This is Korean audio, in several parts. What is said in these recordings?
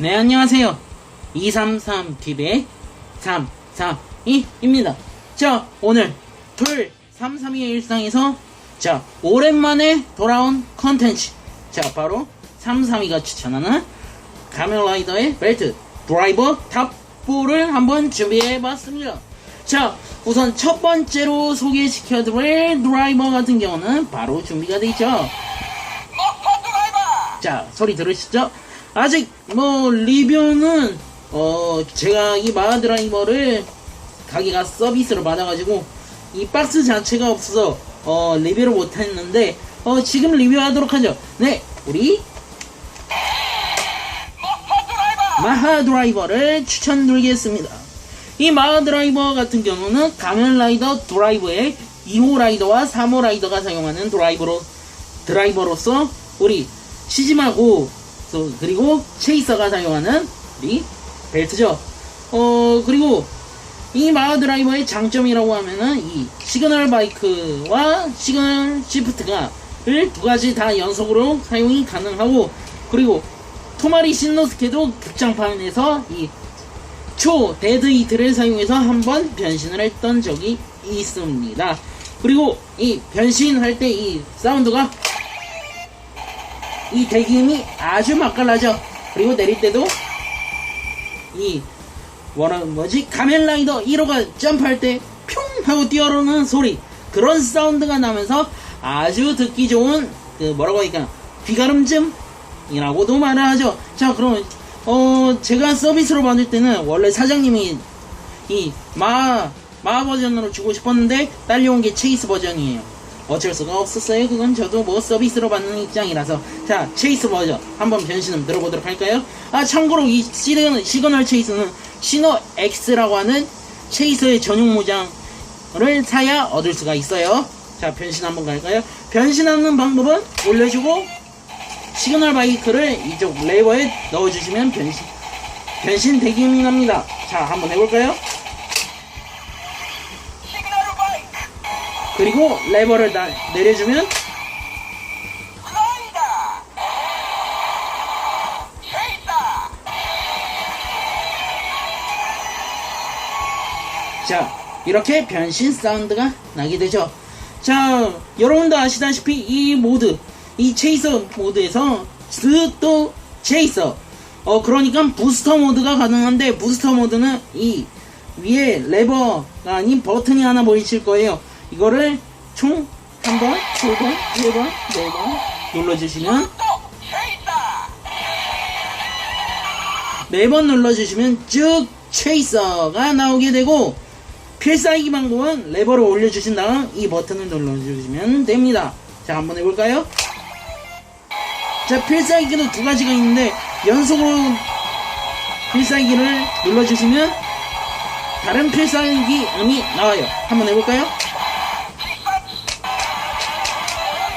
네, 안녕하세요. 233TV의 332입니다. 자, 오늘 토요일 332의 일상에서 자, 오랜만에 돌아온 컨텐츠. 자, 바로 332가 추천하는 가면라이더의 벨트 드라이버 탑4를 한번 준비해봤습니다. 자, 우선 첫 번째로 소개시켜드릴 드라이버 같은 경우는 바로 준비가 되어 있죠. 자, 소리 들으시죠? 아직 뭐 리뷰는 어 제가 이 마드라이버를 가게가 서비스로 받아가지고 이 박스 자체가 없어서 어 리뷰를 못했는데 어 지금 리뷰하도록 하죠. 네, 우리 마하 드라이버를 추천드리겠습니다. 이 마하 드라이버 같은 경우는 가면 라이더 드라이버의 2호 라이더와 3호 라이더가 사용하는 드라이버로 드라이버로서 우리 시즈마고 또 그리고 체이서가 사용하는 우리 벨트죠. 어 그리고 이 마하 드라이버의 장점이라고 하면은 이 시그널 바이크와 시그널 시프트가 를두 가지 다 연속으로 사용이 가능하고 그리고 토마리 신노스케도 극장판에서 이 초 데드 히트를 사용해서 한 번 변신을 했던 적이 있습니다. 그리고 이 변신할 때 이 사운드가 이 대기음이 아주 맛깔나죠. 그리고 내릴 때도 이 뭐라 뭐지 가면라이더 1호가 점프할 때뿅 하고 뛰어오르는 소리 그런 사운드가 나면서 아주 듣기 좋은 그 뭐라고 할까 귀가름쯤이라고도 말을 하죠. 자 그럼 어 제가 서비스로 받을 때는 원래 사장님이 이마 마 버전으로 주고 싶었는데 딸려온 게 체이스 버전이에요. 어쩔 수가 없었어요. 그건 저도 뭐 서비스로 받는 입장이라서 자 체이스 버전 한번 변신 좀 들어보도록 할까요? 아 참고로 이 시그널, 시그널 체이스는 시노 X라고 하는 체이스의 전용 모장을 사야 얻을 수가 있어요. 자 변신 한번 갈까요? 변신하는 방법은 올려주고 시그널 바이크를 이쪽 레버에 넣어주시면 변신 변신 납니다. 자 한번 해볼까요? 그리고 레버를 다 내려주면 자 이렇게 변신 사운드가 나게 되죠 자 여러분도 아시다시피 이 모드 이 체이서 모드에서 스또 체이서 어 그러니까 부스터 모드가 가능한데 부스터 모드는 이 위에 레버가 아닌 버튼이 하나 보이실 거예요 이거를 총 한 번, 두 번, 세 번, 네번 눌러주시면 또 체이터 네번 눌러주시면 쭉 체이서가 나오게 되고 필살기 방법은 레버를 올려주신 다음 이 버튼을 눌러주시면 됩니다. 자 한번 해볼까요? 자 필살기도 두 가지가 있는데 연속으로 필살기를 눌러주시면 다른 필살기 음이 나와요. 한번 해볼까요?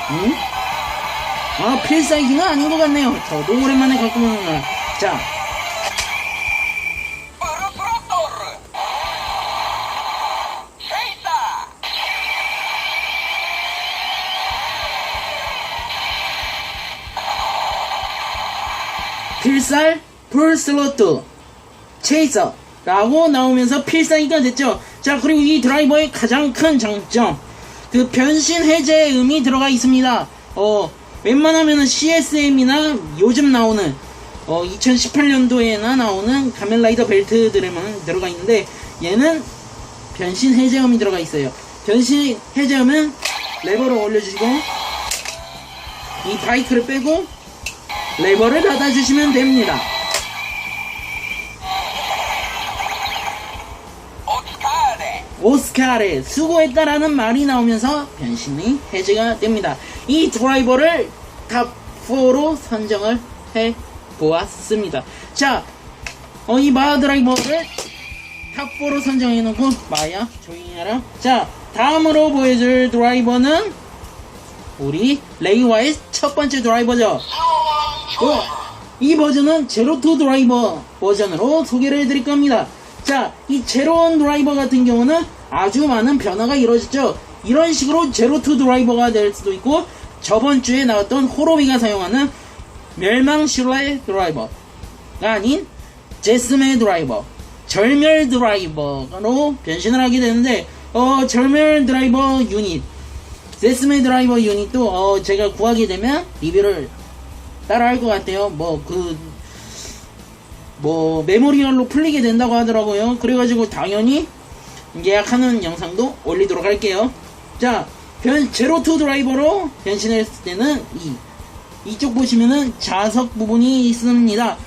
음? 아 필살기는 아닌 것 같네요. 저도 오랜만에 갖고 날. 자 필살 풀슬로트 체이서라고 나오면서 필살기가 됐죠. 자 그리고 이 드라이버의 가장 큰 장점 그 변신 해제 음이 들어가 있습니다. 어 웬만하면은 CSM이나 요즘 나오는 어 2018년도에나 나오는 가면라이더 벨트들에만 들어가 있는데 얘는 변신 해제음이 들어가 있어요. 변신 해제음은 레버를 올려주시고 이 바이크를 빼고 레버를 닫아주시면 됩니다. 오스카레 수고했다라는 말이 나오면서 변신이 해제가 됩니다. 이 드라이버를 탑4로 선정을 해 보았습니다. 자, 어, 이 마하 드라이버를 탑4로 선정해 놓고 마야 조용히 해라. 자, 다음으로 보여줄 드라이버는 우리 레이와의 첫 번째 드라이버죠. 어, 이 버전은 제로2 드라이버 버전으로 소개를 해드릴 겁니다. 자, 이 제로원 드라이버 같은 경우는 아주 많은 변화가 이루어졌죠. 이런 식으로 제로2 드라이버가 될 수도 있고, 저번 주에 나왔던 호로비가 사용하는 멸망 실루엣 드라이버 아닌 제스메 드라이버, 절멸 드라이버로 변신을 하게 되는데 어 절멸 드라이버 유닛, 제스메 드라이버 유닛도 어 제가 구하게 되면 리뷰를 따라 할 것 같아요. 뭐그뭐 메모리얼로 풀리게 된다고 하더라고요. 그래가지고 당연히 예약하는 영상도 올리도록 할게요. 자, 변 제로 투 드라이버로 변신했을 때는 이 이쪽 보시면은 자석 부분이 있습니다.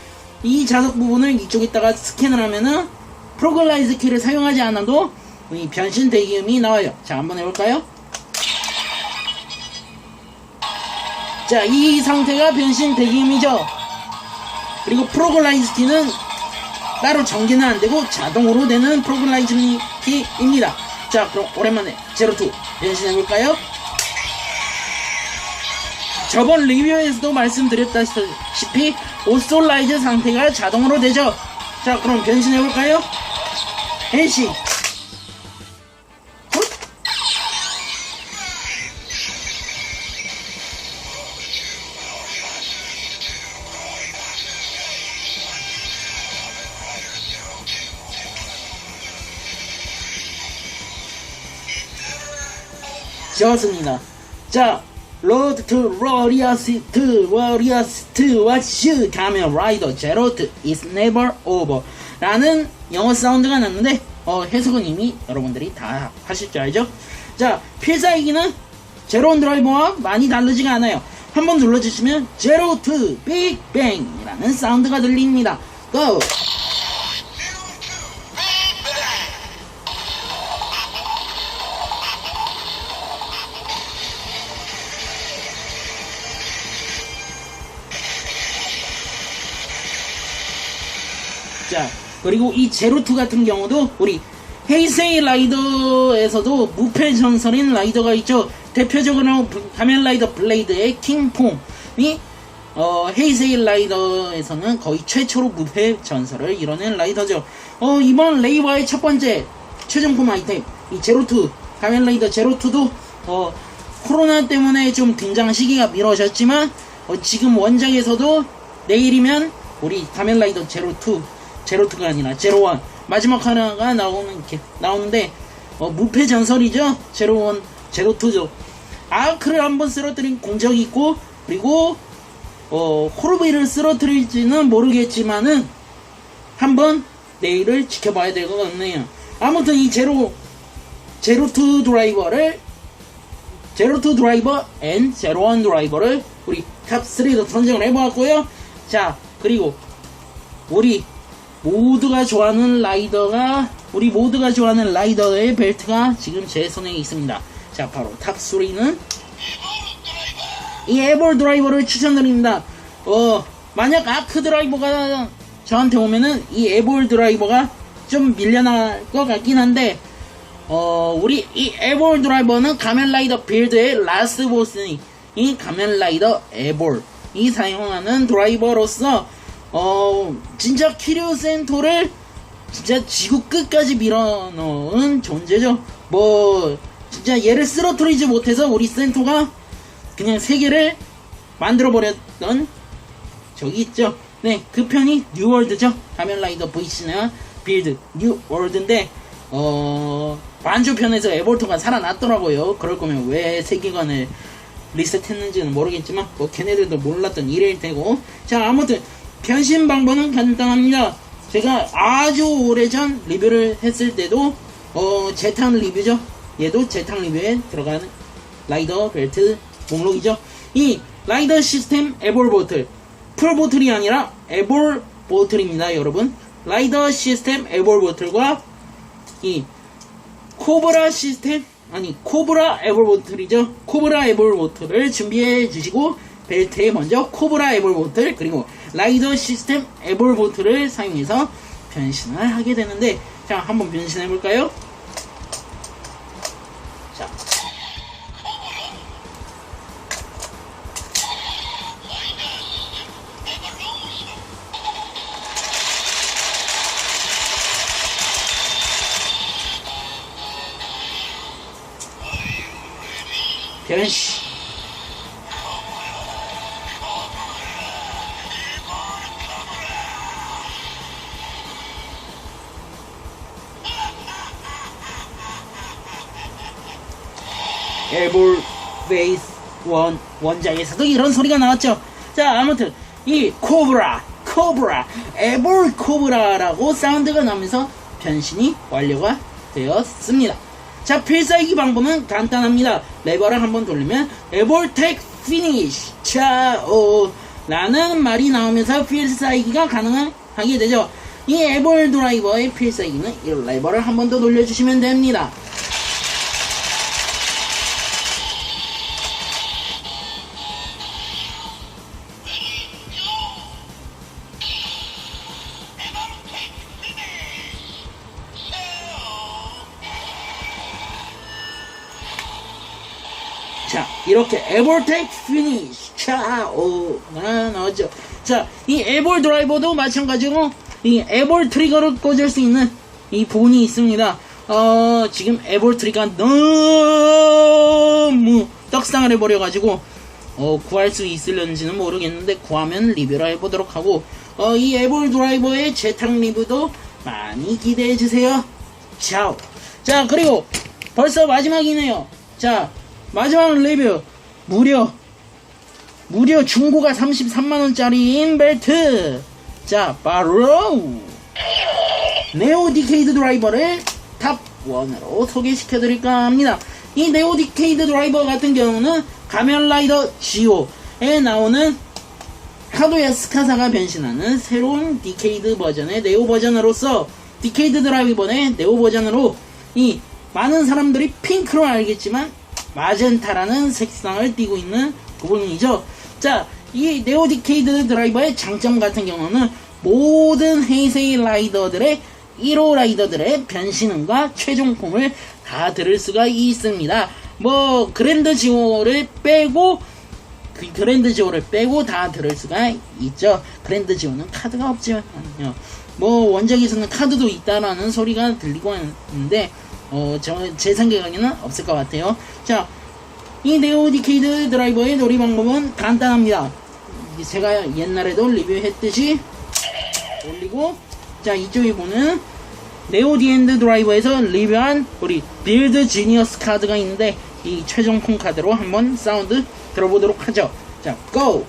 이 자석 부분을 이쪽에다가 스캔을 하면은 프로글라이즈 키를 사용하지 않아도 이 변신 대기음이 나와요. 자, 한번 해볼까요? 자, 이 상태가 변신 대기음이죠. 그리고 프로글라이즈 키는 따로 전개는 안 되고 자동으로 되는 프로글라이즈 키입니다. 자, 그럼 오랜만에 제로투 변신해볼까요? 저번 리뷰에서도 말씀드렸다시피 오솔라이즈 상태가 자동으로 되죠. 자, 그럼 변신해볼까요? 변신! 좋습니다. 자, 로드 투 워리어스 투 왓츠 가면 라이더 제로트 is never 라는 영어 사운드가 났는데 어, 해석은 이미 여러분들이 다 하실 줄 알죠? 자, 필살기는 제로온 드라이버와 많이 다르지가 않아요. 한번 눌러주시면 제로투 빅뱅이라는 사운드가 들립니다. 고! 자, 그리고 이 제로투 같은 경우도 우리 헤이세이 라이더에서도 무패 전설인 라이더가 있죠. 대표적으로 가면 라이더 블레이드의 킹폼이 어, 헤이세이 라이더에서는 거의 최초로 무패 전설을 이뤄낸 라이더죠. 어, 이번 레이와의 첫 번째 최종품 아이템, 이 제로투, 가면 라이더 제로투도 어, 코로나 때문에 좀 등장 시기가 미뤄졌지만 어, 지금 원작에서도 내일이면 우리 가면 라이더 제로투 제로투가 아니라 제로원. 마지막 하나가 나오는 게 나오는데 어, 무패 전설이죠? 제로원 제로투죠. 아크를 한번 쓰러뜨린 공적이 있고 그리고 어, 호르비를 쓰러뜨릴지는 모르겠지만은 한번 내일을 지켜봐야 될 것 같네요. 아무튼 이 제로 제로투 드라이버를 제로투 드라이버 앤 제로원 드라이버를 우리 탑3로 선정을 해보았고요. 자 그리고 우리 모두가 좋아하는 라이더가 우리 모두가 좋아하는 라이더의 벨트가 지금 제 손에 있습니다. 자 바로 탑3는 이 에볼 드라이버를 추천드립니다. 어 만약 아크 드라이버가 저한테 오면은 이 에볼 드라이버가 좀 밀려날 것 같긴 한데 어 우리 이 에볼 드라이버는 가면라이더 빌드의 라스트 보스니 이 가면라이더 에볼이 사용하는 드라이버로서 어 진짜 키류 센토를 진짜 지구 끝까지 밀어넣은 존재죠. 뭐 진짜 얘를 쓰러뜨리지 못해서 우리 센토가 그냥 세계를 만들어 버렸던 저기 있죠. 네, 그 편이 뉴월드죠. 가면라이더 브이시나 빌드 뉴월드인데 어 반주편에서 에볼토가 살아났더라고요. 그럴 거면 왜 세계관을 리셋했는지는 모르겠지만 뭐 걔네들도 몰랐던 일일 테고 자 아무튼 변신 방법은 간단합니다. 제가 아주 오래전 리뷰를 했을 때도 어 재탕 리뷰죠. 얘도 재탕 리뷰에 들어가는 라이더 벨트 목록이죠. 이 라이더 시스템 에볼 보틀 풀 보틀이 아니라 에볼 보틀입니다, 여러분. 라이더 시스템 에볼 보틀과 이 코브라 시스템 아니 코브라 에볼 보틀이죠. 코브라 에볼 보틀을 준비해 주시고 벨트에 먼저 코브라 에볼 보틀 그리고 라이더 시스템 에볼 보틀을 사용해서 변신을 하게 되는데 자 한번 변신해 볼까요? 자 변신 에볼 페이스 원 원작에서도 이런 소리가 나왔죠. 자 아무튼 이 코브라 코브라 에볼 코브라라고 사운드가 나면서 변신이 완료가 되었습니다. 자 필살기 방법은 간단합니다. 레버를 한번 돌리면 에볼텍 피니쉬 차오 라는 말이 나오면서 필살기가 가능하게 되죠. 이 에볼 드라이버의 필살기는 이 레버를 한 번 더 돌려주시면 됩니다. 이렇게 에볼텍 피니쉬 차오가 나왔죠. 자, 이 에볼 드라이버도 마찬가지로 이 에볼 트리거를 꽂을 수 있는 이 부분이 있습니다. 어, 지금 에볼 트리가 너무 떡상을 해버려가지고 어, 구할 수 있을런지는 모르겠는데 구하면 리뷰를 해보도록 하고 어, 이 에볼 드라이버의 재탕 리뷰도 많이 기대해주세요. 차오. 자, 그리고 벌써 마지막이네요. 자, 마지막 리뷰. 무려, 무려 중고가 33만원짜리인 벨트. 자, 바로, 네오 디케이드 드라이버를 탑 1으로 소개시켜 드릴까 합니다. 이 네오 디케이드 드라이버 같은 경우는 가면라이더 지오에 나오는 카도야 스카사가 변신하는 새로운 디케이드 버전의 네오 버전으로서 디케이드 드라이버의 네오 버전으로 이 많은 사람들이 핑크로 알겠지만 마젠타라는 색상을 띠고 있는 부분이죠. 자, 이 네오 디케이드 드라이버의 장점 같은 경우는 모든 헤이세이 라이더들의 1호 라이더들의 변신음과 최종품을 다 들을 수가 있습니다. 뭐 그랜드 지오를 빼고 그 그랜드 지오를 빼고 다 들을 수가 있죠. 그랜드 지오는 카드가 없지만요. 뭐 원작에서는 카드도 있다라는 소리가 들리고 있는데 어, 저, 제 생각에는 없을 것 같아요. 자, 이 네오 디케이드 드라이버의 놀이 방법은 간단합니다. 제가 옛날에도 리뷰했듯이 올리고, 자, 이쪽에 보는 네오 디엔드 드라이버에서 리뷰한 우리 빌드 지니어스 카드가 있는데, 이 최종품 카드로 한번 사운드 들어보도록 하죠. 자, 고!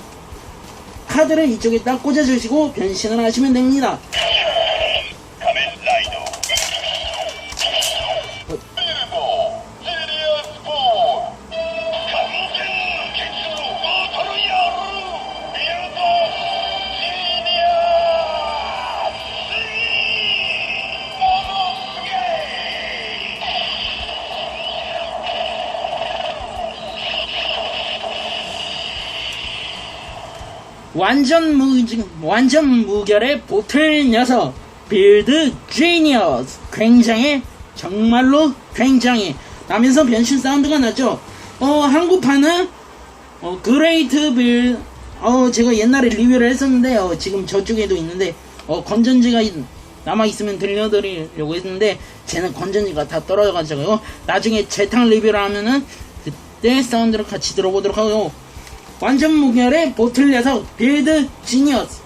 카드를 이쪽에 딱 꽂아주시고 변신을 하시면 됩니다. 완전 무 완전 무결의 보틀 녀석 빌드 지니어스 굉장히 정말로 굉장히 나면서 변신 사운드가 나죠. 어 한국판은 어 그레이트 빌 어 제가 옛날에 리뷰를 했었는데 어 지금 저쪽에도 있는데 어 건전지가 있- 남아 있으면 들려드리려고 했는데 쟤는 건전지가 다 떨어져가지고요. 나중에 재탕 리뷰를 하면은 그때 사운드를 같이 들어보도록 하고요. 완전 무결의 보틀 녀석 빌드 지니어스.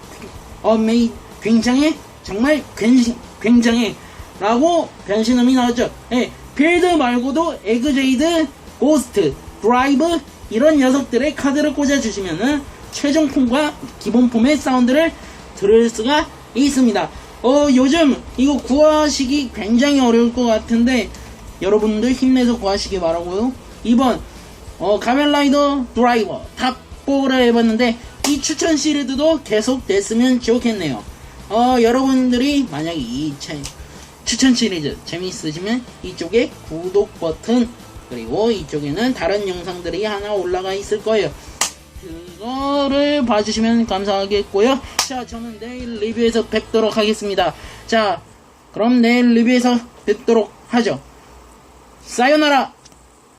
어메이 굉장히 정말 굉장히, 굉장히 라고 변신음이 나왔죠. 예, 빌드 말고도 에그제이드 고스트 드라이브 이런 녀석들의 카드를 꽂아주시면은 최종품과 기본품의 사운드를 들을 수가 있습니다. 어 요즘 이거 구하시기 굉장히 어려울 것 같은데 여러분들 힘내서 구하시기 바라고요. 이번 어, 가면라이더 드라이버 탑4를 해봤는데 이 추천 시리즈도 계속 됐으면 좋겠네요. 어, 여러분들이 만약에 이 채, 추천 시리즈 재미있으시면 이쪽에 구독 버튼 그리고 이쪽에는 다른 영상들이 하나 올라가 있을 거예요. 그거를 봐주시면 감사하겠고요. 자, 저는 내일 리뷰에서 뵙도록 하겠습니다. 자, 그럼 내일 리뷰에서 뵙도록 하죠. 사요나라!